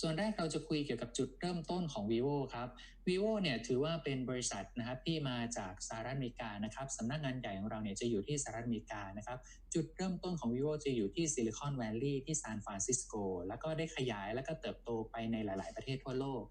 ส่วนแรกเราจะคุยเกี่ยวกับจุดเริ่มต้นของ vivo ครับ vivo เนี่ยถือว่าเป็นบริษัทนะครับที่มาจากสหรัฐอเมริกานะครับสำนักงานใหญ่ของเราเนี่ยจะอยู่ที่สหรัฐอเมริกานะครับ จุดเริ่มต้นของ vivo จะอยู่ที่ซิลิคอนแวลลีย์ที่ซานฟรานซิสโกแล้วก็ได้ขยายแล้วก็เติบโตไปในหลาย ๆ ประเทศทั่วโลก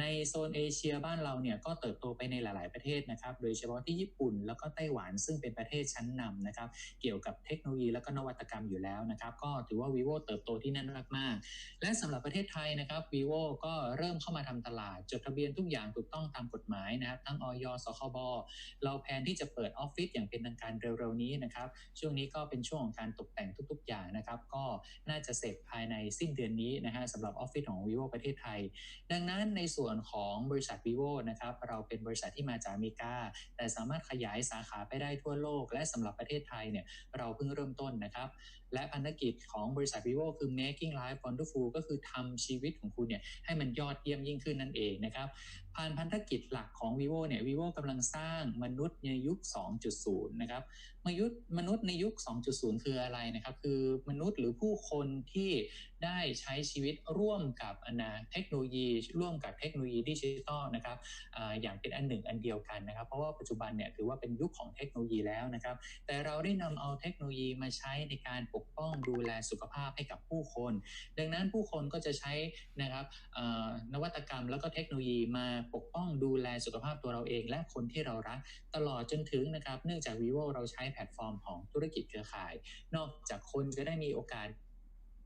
ในโซนเอเชียบ้านเราเนี่ยก็เติบโตไปในหลาย ๆ ประเทศนะครับ โดยเฉพาะที่ญี่ปุ่นแล้วก็ไต้หวันซึ่งเป็นประเทศชั้นนำนะครับ เกี่ยวกับเทคโนโลยีและก็นวัตกรรมอยู่แล้วนะครับก็ถือว่า vivo เติบโตที่นั่นมากๆและสำหรับประเทศไทยนะครับ vivo ก็เริ่มเข้ามาทำตลาดจดทะเบียนทุกอย่างถูกต้องตามกฎหมายนะครับ ทั้งออยสคบเราแพลนที่จะเปิดออฟฟิศอย่างเป็นทางการเร็วๆนี้นะครับ ช่วงนี้ก็เป็นช่วงของการตกแต่งทุก ๆ อย่างนะครับ ก็น่าจะเสร็จภายในสิ้นเดือนนี้นะฮะสำหรับออฟฟิศของ vivo ประเทศไทย ดังนั้นในส่วนของบริษัท vivo นะครับเราเป็นบริษัทที่มาจากอเมริกา แต่สามารถขยายสาขาไปได้ทั่วโลก และสำหรับประเทศไทยเนี่ยเราเพิ่งเริ่มต้นนะครับ และพันธกิจของบริษัท vivo คือ making life wonderful ก็คือทำชีวิตของคุณเนี่ยให้มันยอดเยี่ยมยิ่งขึ้นนั่นเองนะครับผ่านพันธกิจหลักของ vivo เนี่ย vivo กำลังสร้างมนุษย์ในยุค 2.0 นะครับ มนุษย์มนุษย์ในยุค 2.0 คืออะไรนะครับ คือมนุษย์หรือผู้คนที่ได้ใช้ชีวิตร่วมกับนะเทคโนโลยี ร่วมกับเทคโนโลยีดิจิทัลนะครับออย่างเป็นอันหนึ่งอันเดียวกันนะครับ เพราะว่าปัจจุบันเนี่ยถือว่าเป็นยุคของเทคโนโลยีแล้วนะครับ แต่เราได้นำเอาเทคโนโลยีมาใช้ในการปกป้องดูแลสุขภาพให้กับผู้คน ดังนั้นผู้คนก็จะใช้นะครับนวัตกรรมแล้วก็เทคโนโลยีมาปกป้องดูแลสุขภาพตัวเราเอง และคนที่เรารักตลอดจนถึงนะครับ เนื่องจาก vivo เราใช้แพลตฟอร์มของธุรกิจเครือข่าย นอกจากคนจะได้มีโอกาส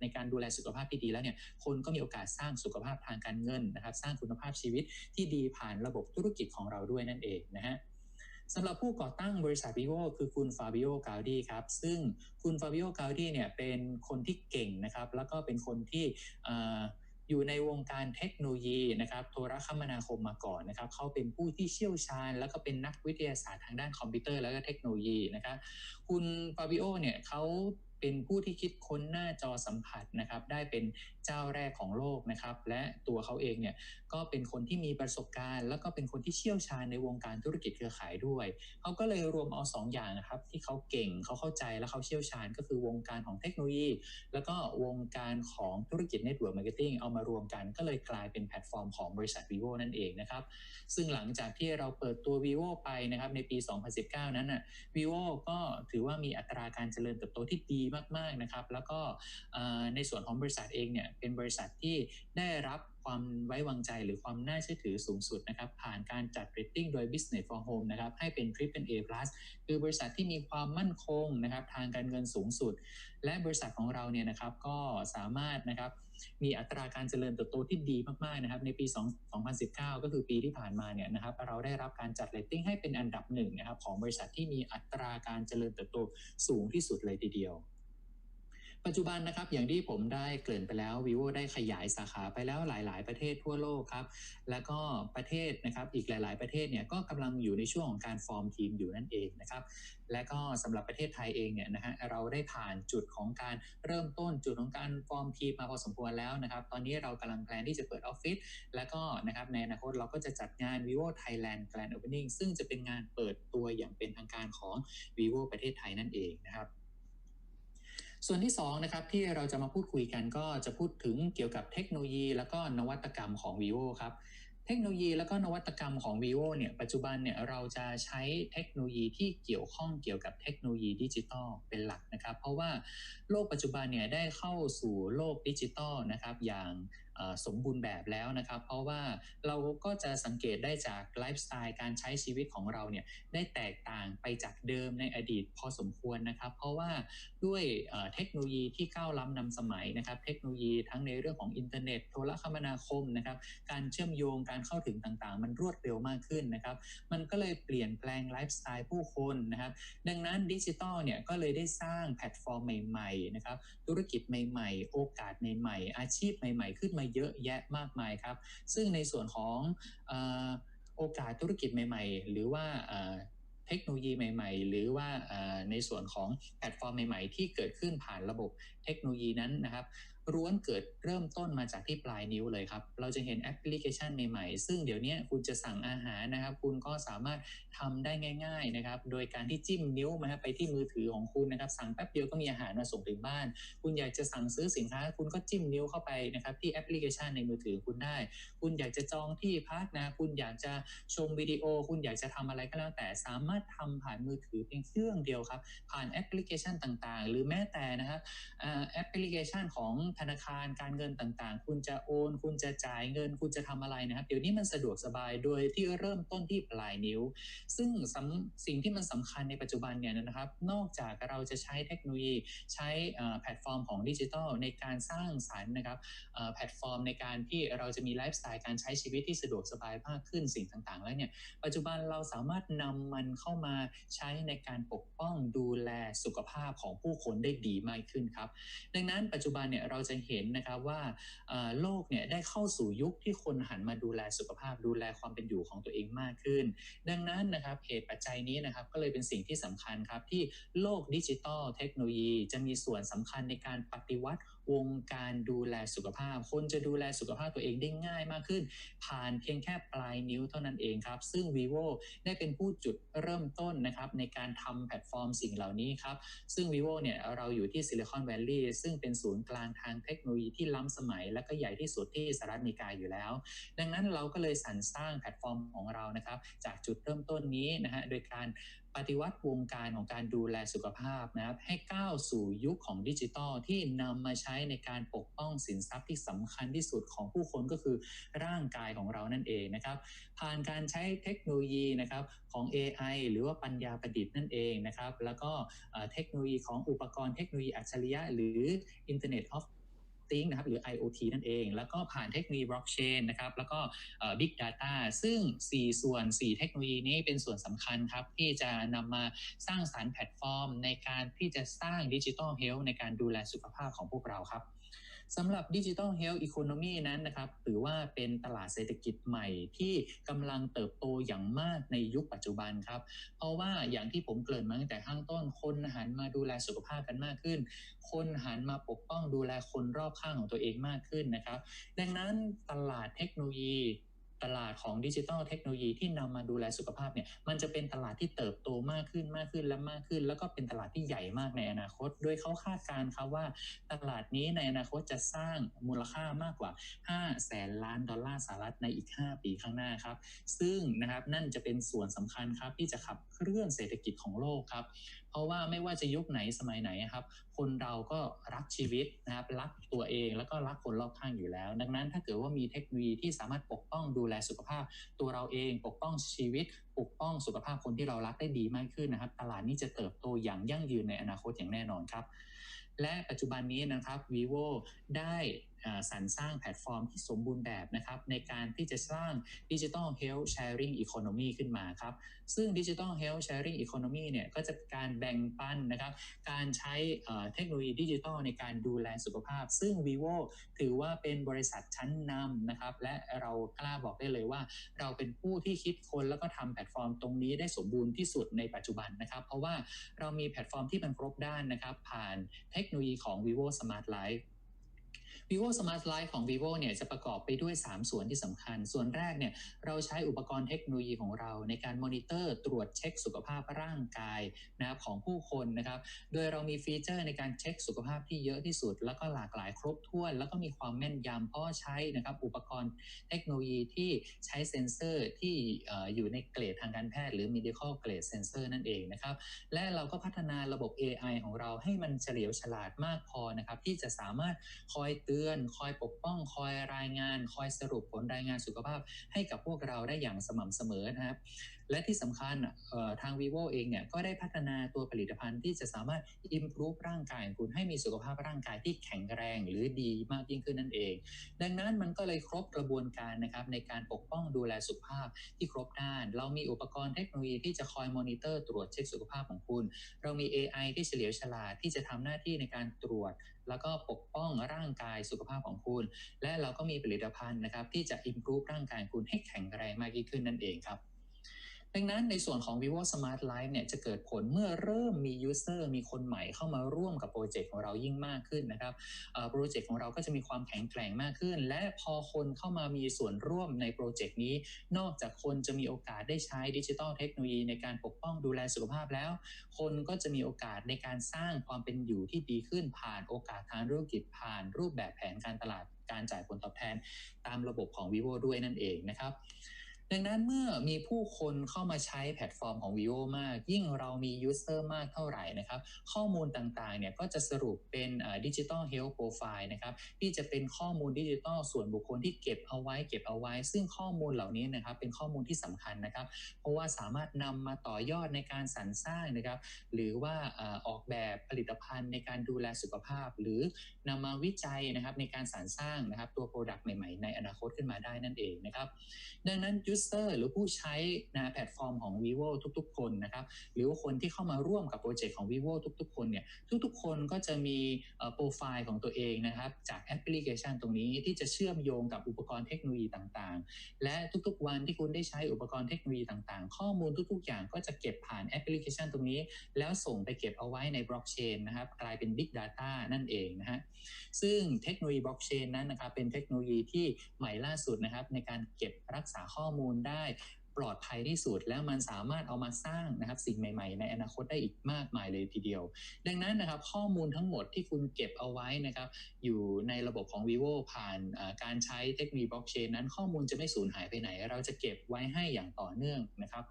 ในการดูแลสุขภาพที่ดีแล้วเนี่ยคนก็มีโอกาสสร้างสุขภาพทางการเงินนะครับ สร้างคุณภาพชีวิตที่ดีผ่านระบบธุรกิจของเราด้วยนั่นเองนะฮะสำหรับผู้ก่อตั้งบริษัท vivo คือคุณฟาบิโอกาวดีครับ ซึ่งคุณฟาบิโอกาวดีเนี่ยเป็นคนที่เก่งนะครับ แล้วก็เป็นคนที่ อยู่ในวงการเทคโนโลยีนะครับโทรคมนาคมมาก่อนนะครับเขาเป็นผู้ที่เชี่ยวชาญ แล้วก็เป็นนักวิทยาศาสตร์ทางด้านคอมพิวเตอร์ แล้วก็เทคโนโลยีนะครับคุณฟาบิโอเนี่ยเขา เป็นผู้ที่คิดค้นหน้าจอสัมผัสนะครับ ได้เป็นเจ้าแรกของโลกนะครับ และตัวเขาเองเนี่ยก็เป็นคนที่มีประสบการณ์ แล้วก็เป็นคนที่เชี่ยวชาญในวงการธุรกิจเครือข่ายด้วยเขาก็เลยรวมเอา2ออย่างนะครับ ที่เขาเก่งเขาเข้าใจและเขาเชี่ยวชาญ ก็คือวงการของเทคโนโลยี แล้วก็วงการของธุรกิจเน็ตเวิร์กมาร์เก็ตติ้งเอามารวมกัน ก็เลยกลายเป็นแพลตฟอร์มของบริษัท vivo นั่นเองนะครับ ซึ่งหลังจากที่เราเปิดตัว vivo ไปนะครับในปี 2019 นั้นอะ vivo ก็ถือว่ามีอัตราการเจริญเติบโตที่ดีมากๆนะครับ แล้วก็ในส่วนของบริษัทเองเนี่ยเป็นบริษัทที่ได้รับความไว้วางใจหรือความน่าเชื่อถือสูงสุดนะครับ ผ่านการจัดเรตติ้งโดย Business for Home นะครับ ให้เป็น Triple A plus คือบริษัทที่มีความมั่นคงนะครับ ทางการเงินสูงสุด และบริษัทของเราเนี่ยนะครับก็สามารถนะครับมีอัตราการเจริญเติบโตที่ดีมากๆนะครับในปี 2019 ก็คือปีที่ผ่านมาเนี่ยนะครับเราได้รับการจัดเรตติ้งให้เป็นอันดับหนึ่งนะครับของบริษัทที่มีอัตราการเจริญเติบโตสูงที่สุดเลยทีเดียว ปัจจุบันนะครับอย่างที่ผมได้เกริ่นไปแล้ว vivo ได้ขยายสาขาไปแล้วหลาย ๆ ประเทศทั่วโลกครับ แล้วก็ประเทศนะครับอีกหลาย ๆ ประเทศเนี่ยก็กำลังอยู่ในช่วงของการฟอร์มทีมอยู่นั่นเองนะครับ และก็สำหรับประเทศไทยเองเนี่ยนะฮะเราได้ผ่านจุดของการเริ่มต้นจุดของการฟอร์มทีมมาพอสมควรแล้วนะครับ ตอนนี้เรากำลังแพลนที่จะเปิดออฟฟิศแล้วก็นะครับในอนาคตเราก็จะจัดงาน vivo Thailand Grand Opening ซึ่งจะเป็นงานเปิดตัวอย่างเป็นทางการของ vivo ประเทศไทยนั่นเองนะครับ ส่วนที่2นะครับที่เราจะมาพูดคุยกันก็จะพูดถึงเกี่ยวกับเทคโนโลยี แล้วก็นวัตกรรมของ vivo ครับเทคโนโลยีแล้วก็นวัตกรรมของ vivo เนี่ยปัจจุบันเนี่ยเราจะใช้เทคโนโลยีที่เกี่ยวข้องเกี่ยวกับเทคโนโลยีดิจิตอลเป็นหลักนะครับ เพราะว่าโลกปัจจุบันเนี่ยได้เข้าสู่โลกดิจิตอลนะครับอย่าง สมบูรณ์แบบแล้วนะครับ เพราะว่าเราก็จะสังเกตได้จากไลฟ์สไตล์การใช้ชีวิตของเราเนี่ยได้แตกต่างไปจากเดิมในอดีตพอสมควรนะครับ เพราะว่าด้วยเทคโนโลยีที่ก้าวล้ำนำสมัยนะครับ เทคโนโลยีทั้งในเรื่องของอินเทอร์เน็ตโทรคมนาคมนะครับการเชื่อมโยงการเข้าถึงต่างๆ มันรวดเร็วมากขึ้นนะครับมันก็เลยเปลี่ยนแปลงไลฟ์สไตล์ผู้คนนะครับดังนั้นดิจิตอลเนี่ยก็เลยได้สร้างแพลตฟอร์มใหม่ๆนะครับธุรกิจใหม่ ๆ โอกาสใหม่ๆ อาชีพใหม่ ๆ ขึ้นมาเยอะแยะมากมายครับ ซึ่งในส่วนของโอกาสธุรกิจใหม่ ๆ หรือว่าเทคโนโลยีใหม่ ๆ หรือว่าในส่วนของแพลตฟอร์มใหม่ ๆ ที่เกิดขึ้นผ่านระบบเทคโนโลยีนั้นนะครับ ร้วนเกิดเริ่มต้นมาจากที่ปลายนิ้วเลยครับ เราจะเห็นแอปพลิเคชันใหม่ๆ ซึ่งเดี๋ยวนี้คุณจะสั่งอาหารนะครับ คุณก็สามารถทำได้ง่าย ๆนะครับ โดยการที่จิ้มนิ้วมาไปที่มือถือของคุณนะครับ สั่งแป๊บเดียวก็มีอาหารมาส่งถึงบ้าน คุณอยากจะสั่งซื้อสินค้า คุณก็จิ้มนิ้วเข้าไปนะครับที่แอปพลิเคชันในมือถือคุณได้ คุณอยากจะจองที่พักนะ คุณอยากจะชมวิดีโอ คุณอยากจะทำอะไรก็แล้วแต่สามารถทำผ่านมือถือเพียงเครื่องเดียวครับ ผ่านแอปพลิเคชันต่างๆ หรือแม้แต่นะครับแอปพลิเคชันของธนาคารการเงินต่างๆ คุณจะโอน คุณจะจ่ายเงิน คุณจะทำอะไรนะครับ เดี๋ยวนี้มันสะดวกสบายโดยที่เริ่มต้นที่ปลายนิ้ว ซึ่งสิ่งที่มันสำคัญในปัจจุบันเนี่ยนะครับ นอกจากเราจะใช้เทคโนโลยีใช้แพลตฟอร์มของดิจิทัลในการสร้างสรรค์นะครับแพลตฟอร์มในการที่เราจะมีไลฟ์สไตล์การใช้ชีวิตที่สะดวกสบายมากขึ้นสิ่งต่างๆ แล้วเนี่ยปัจจุบันเราสามารถนำมันเข้ามาใช้ในการปกป้องดูแลสุขภาพของผู้คนได้ดีมากขึ้นครับ ดังนั้นปัจจุบันเนี่ยเราจะเห็นนะครับว่าโลกเนี่ยได้เข้าสู่ยุคที่คนหันมาดูแลสุขภาพดูแลความเป็นอยู่ของตัวเองมากขึ้น ดังนั้นนะครับเหตุปัจจัยนี้นะครับก็เลยเป็นสิ่งที่สำคัญครับที่โลกดิจิตอลเทคโนโลยีจะมีส่วนสำคัญในการปฏิวัติ วงการดูแลสุขภาพ คนจะดูแลสุขภาพตัวเองได้ง่ายมากขึ้น ผ่านเพียงแค่ปลายนิ้วเท่านั้นเองครับ ซึ่ง vivo ได้เป็นผู้จุดเริ่มต้นนะครับในการทำแพลตฟอร์มสิ่งเหล่านี้ครับ ซึ่ง vivo เนี่ยเราอยู่ที่ซิลิคอนแวลลีย์ซึ่งเป็นศูนย์กลางทางเทคโนโลยีที่ล้ำสมัย และก็ใหญ่ที่สุดที่สหรัฐอเมริกาอยู่แล้ว ดังนั้นเราก็เลยสรรสร้างแพลตฟอร์มของเรานะครับ จากจุดเริ่มต้นนี้นะฮะโดยการ ปฏิวัติวงการของการดูแลสุขภาพนะครับให้ก้าวสู่ยุคของดิจิทัลที่นำมาใช้ในการปกป้องสินทรัพย์ที่สำคัญที่สุดของผู้คนก็คือร่างกายของเรานั่นเองนะครับผ่านการใช้เทคโนโลยีนะครับของ AI หรือว่าปัญญาประดิษฐ์นั่นเองนะครับแล้วก็เทคโนโลยีของอุปกรณ์เทคโนโลยีอัจฉริยะหรือ Internet of Thing นะครับหรือ IoT นั่นเอง แล้วก็ผ่านเทคโนโลยีบล็อกเชนนะครับแล้วก็ Big Data ซึ่ง 4 ส่วน 4 เทคโนโลยีนี้เป็นส่วนสำคัญครับ ที่จะนำมาสร้างสารรค์แพลตฟอร์ม ในการที่จะสร้างดิจิทัลเฮลท์ในการดูแลสุขภาพของพวกเราครับ สำหรับดิจิทัลเฮลท์อีโคโนมีนั้นนะครับถือว่าเป็นตลาดเศรษฐกิจใหม่ที่กำลังเติบโตอย่างมากในยุคปัจจุบันครับ เพราะว่าอย่างที่ผมเกริ่นมาตั้งแต่ข้างต้นคนหันมาดูแลสุขภาพกันมากขึ้น คนหันมาปกป้องดูแลคนรอบข้างของตัวเองมากขึ้นนะครับ ดังนั้นตลาดเทคโนโลยี ตลาดของดิจิทัลเทคโนโลยีที่นำมาดูแลสุขภาพเนี่ยมันจะเป็นตลาดที่เติบโตมากขึ้นมากขึ้นและมากขึ้น แล้วก็เป็นตลาดที่ใหญ่มากในอนาคต โดยเขาคาดการณ์ครับว่า ตลาดนี้ในอนาคตจะสร้างมูลค่ามากกว่า 5 แสนล้านดอลลาร์สหรัฐในอีก 5 ปีข้างหน้าครับ ซึ่งนะครับนั่นจะเป็นส่วนสำคัญครับที่จะขับเคคลื่อนเศรษฐกิจของโลกครับ เพราะว่าไม่ว่าจะยุคไหนสมัยไหนครับ คนเราก็รักชีวิตนะครับรักตัวเองแล้วก็รักคนรอบข้างอยู่แล้ว ดังนั้นถ้าเกิดว่ามีเทคโนโลยีที่สามารถปกป้องดูแลสุขภาพ ตัวเราเองปกป้องชีวิต ปกป้องสุขภาพคนที่เรารักได้ดีมากขึ้นนะครับ ตลาดนี้จะเติบโตอย่างยั่งยืนในอนาคตอย่างแน่นอนครับ และปัจจุบันนี้นะครับ vivo ได้ สรรสร้างแพลตฟอร์มที่สมบูรณ์แบบนะครับในการที่จะสร้างดิจิทัลเฮลท์แชร์ริงอีโคโนมีขึ้นมาครับ ซึ่งดิจิทัลเฮลท์แชร์ริงอีโคโนมีเนี่ยก็จะการแบ่งปันนะครับการใช้เทคโนโลยีดิจิทัลในการดูแลสุขภาพ ซึ่ง vivo ถือว่าเป็นบริษัทชั้นนำนะครับและเรากล้าบอกได้เลยว่า เราเป็นผู้ที่คิดคนแล้วก็ทำแพลตฟอร์มตรงนี้ได้สมบูรณ์ที่สุดในปัจจุบันนะครับ เพราะว่าเรามีแพลตฟอร์มที่มันครบด้านนะครับผ่านเทคโนโลยีของ vivo smart life vivo smart life ของ vivo เนี่ยจะประกอบไปด้วย 3 ส่วนที่สำคัญ ส่วนแรกเนี่ยเราใช้อุปกรณ์เทคโนโลยีของเรา ในการมอนิเตอร์ตรวจเช็คสุขภาพร่างกายนะครับของผู้คนนะครับ โดยเรามีฟีเจอร์ในการเช็คสุขภาพที่เยอะที่สุด แล้วก็หลากหลายครบถ้วน แล้วก็มีความแม่นยำเพราะใช้นะครับอุปกรณ์เทคโนโลยีที่ใช้เซ็นเซอร์ที่อยู่ในเกรดทางการแพทย์หรือ medical grade sensor นั่นเองนะครับ และเราก็พัฒนาระบบ AI ของเราให้มันเฉลียวฉลาดมากพอนะครับที่จะสามารถคอยเตือนคอยปกป้อง คอยรายงาน คอยสรุปผลรายงานสุขภาพ ให้กับพวกเราได้อย่างสม่ำเสมอนะครับ และที่สำคัญทาง vivo เองเนี่ยก็ได้พัฒนาตัวผลิตภัณฑ์ที่จะสามารถ improve ร่างกายของคุณให้มีสุขภาพร่างกายที่แข็งแรงหรือดีมากยิ่งขึ้นนั่นเอง ดังนั้นมันก็เลยครบกระบวนการนะครับในการปกป้องดูแลสุขภาพที่ครบด้าน เรามีอุปกรณ์เทคโนโลยีที่จะคอยมอนิเตอร์ตรวจเช็คสุขภาพของคุณ เรามี AI ที่เฉลียวฉลาดที่จะทำหน้าที่ในการตรวจ แล้วก็ปกป้องร่างกายสุขภาพของคุณ และเราก็มีผลิตภัณฑ์นะครับที่จะ improve ร่างกายคุณให้แข็งแรงมากยิ่งขึ้นนั่นเองครับ ดังนั้นในส่วนของ vivo smart life เนี่ยจะเกิดผลเมื่อเริ่มมี user มีคนใหม่เข้ามาร่วมกับโปรเจกต์ของเรายิ่งมากขึ้นนะครับโปรเจกต์ของเราก็จะมีความแข็งแกร่งมากขึ้น และพอคนเข้ามามีส่วนร่วมในโปรเจกต์นี้ นอกจากคนจะมีโอกาสได้ใช้ดิจิทัลเทคโนโลยีในการปกป้องดูแลสุขภาพแล้ว คนก็จะมีโอกาสในการสร้างความเป็นอยู่ที่ดีขึ้นผ่านโอกาสทางธุรกิจผ่านรูปแบบแผนการตลาดการจ่ายผลตอบแทนตามระบบของ vivo ด้วยนั่นเองนะครับ ดังนั้นเมื่อมีผู้คนเข้ามาใช้แพลตฟอร์มของ vivo มาก ยิ่งเรามียูเซอร์มากเท่าไหร่นะครับ ข้อมูลต่างๆเนี่ยก็จะสรุปเป็นดิจิทัลเฮลท์โปรไฟล์นะครับที่จะเป็นข้อมูลดิจิทัลส่วนบุคคลที่เก็บเอาไว้ เก็บเอาไว้ ซึ่งข้อมูลเหล่านี้นะครับเป็นข้อมูลที่สำคัญนะครับ เพราะว่าสามารถนำมาต่อยอดในการสรรสร้างนะครับ หรือว่าออกแบบผลิตภัณฑ์ในการดูแลสุขภาพ หรือนำมาวิจัยนะครับในการสรรสร้างนะครับตัวโปรดักต์ใหม่ ๆ ในอนาคตขึ้นมาได้นั่นเองนะครับ ดังนั้นยูเซอร์หรือผู้ใช้นะแพลตฟอร์มของ vivo ทุก ๆ คนนะครับ หรือว่าคนที่เข้ามาร่วมกับโปรเจกต์ของ vivo ทุก ๆ คนเนี่ยทุก ๆ คนก็จะมีโปรไฟล์ของตัวเองนะครับ จากแอปพลิเคชันตรงนี้ที่จะเชื่อมโยงกับอุปกรณ์เทคโนโลยีต่างๆ และทุกๆ วันที่คุณได้ใช้อุปกรณ์เทคโนโลยีต่างๆ ข้อมูลทุก ๆ อย่างก็จะเก็บผ่านแอปพลิเคชันตรงนี้ แล้วส่งไปเก็บเอาไว้ในบล็อกเชนนะครับกลายเป็น Big Data นั่นเองนะฮะซึ่งเทคโนโลยีบล็อกเชนนั้นนะครับเป็นเทคโนโลยีที่ใหม่ล่าสุดนะครับในการเก็บรักษาข้อมูลได้ปลอดภัยที่สุด แล้วมันสามารถเอามาสร้างนะครับสิ่งใหม่ๆ ในอนาคตได้อีกมากมายเลยทีเดียว ดังนั้นนะครับข้อมูลทั้งหมดที่คุณเก็บเอาไว้นะครับอยู่ในระบบของ vivo ผ่านการใช้เทคโนโลยีบล็อกเชนนั้นข้อมูลจะไม่สูญหายไปไหน เราจะเก็บไว้ให้อย่างต่อเนื่องนะครับ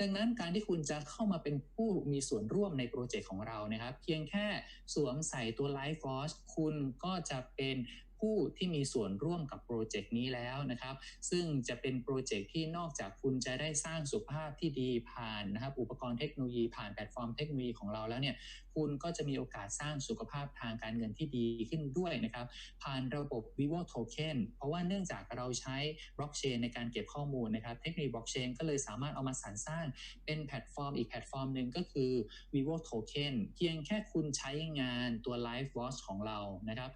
ดังนั้นการที่คุณจะเข้ามาเป็นผู้มีส่วนร่วมในโปรเจกต์ของเรานะครับ เพียงแค่สวมใส่ตัว Life Watch คุณก็จะเป็น ผู้ที่มีส่วนร่วมกับโปรเจกต์นี้แล้วนะครับ ซึ่งจะเป็นโปรเจกต์ที่นอกจากคุณจะได้สร้างสุขภาพที่ดีผ่านนะครับอุปกรณ์เทคโนโลยีผ่านแพลตฟอร์มเทคโนโลยีของเราแล้วเนี่ยคุณก็จะมีโอกาสสร้างสุขภาพทางการเงินที่ดีขึ้นด้วยนะครับ ผ่านระบบ vivo token เพราะว่าเนื่องจากเราใช้บล็อกเชนในการเก็บข้อมูลนะครับ เทคโนโลยีบล็อกเชนก็เลยสามารถเอามาสรรสร้างเป็นแพลตฟอร์มอีกแพลตฟอร์มหนึ่งก็คือ vivo token เพียงแค่คุณใช้งานตัว live watch ของเรานะครับ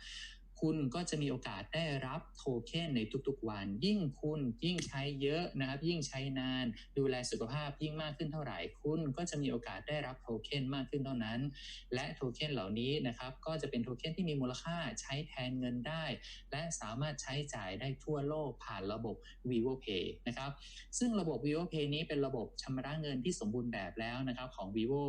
คุณก็จะมีโอกาสได้รับโทเค็นในทุกๆวัน ยิ่งคุณยิ่งใช้เยอะนะครับ ยิ่งใช้นาน ดูแลสุขภาพยิ่งมากขึ้นเท่าไหร่ คุณก็จะมีโอกาสได้รับโทเค็นมากขึ้นเท่านั้น และโทเค็นเหล่านี้นะครับ ก็จะเป็นโทเค็นที่มีมูลค่าใช้แทนเงินได้ และสามารถใช้จ่ายได้ทั่วโลกผ่านระบบ vivo pay นะครับ ซึ่งระบบ vivo pay นี้เป็นระบบชำระเงินที่สมบูรณ์แบบแล้วนะครับของ vivo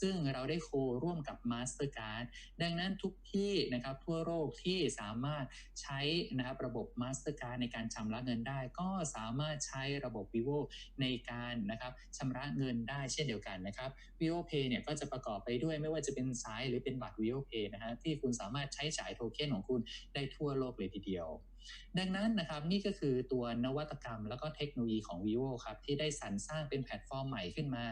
ซึ่งเราได้โคร่วมกับ mastercard ดังนั้นทุกที่นะครับทั่วโลกที่สามารถใช้นะครับระบบ Mastercard ในการชำระเงินได้ ก็สามารถใช้ระบบ vivo ในการนะครับชำระเงินได้เช่นเดียวกันนะครับ vivo pay เนี่ยก็จะประกอบไปด้วยไม่ว่าจะเป็นสายหรือเป็นบัตร vivo pay นะฮะที่คุณสามารถใช้จ่ายโทเค็นของคุณได้ทั่วโลกเลยทีเดียวดังนั้นนะครับนี่ก็คือตัวนวัตกรรมแล้วก็เทคโนโลยีของ vivo ครับที่ได้สรรสร้างเป็นแพลตฟอร์มใหม่ขึ้นมา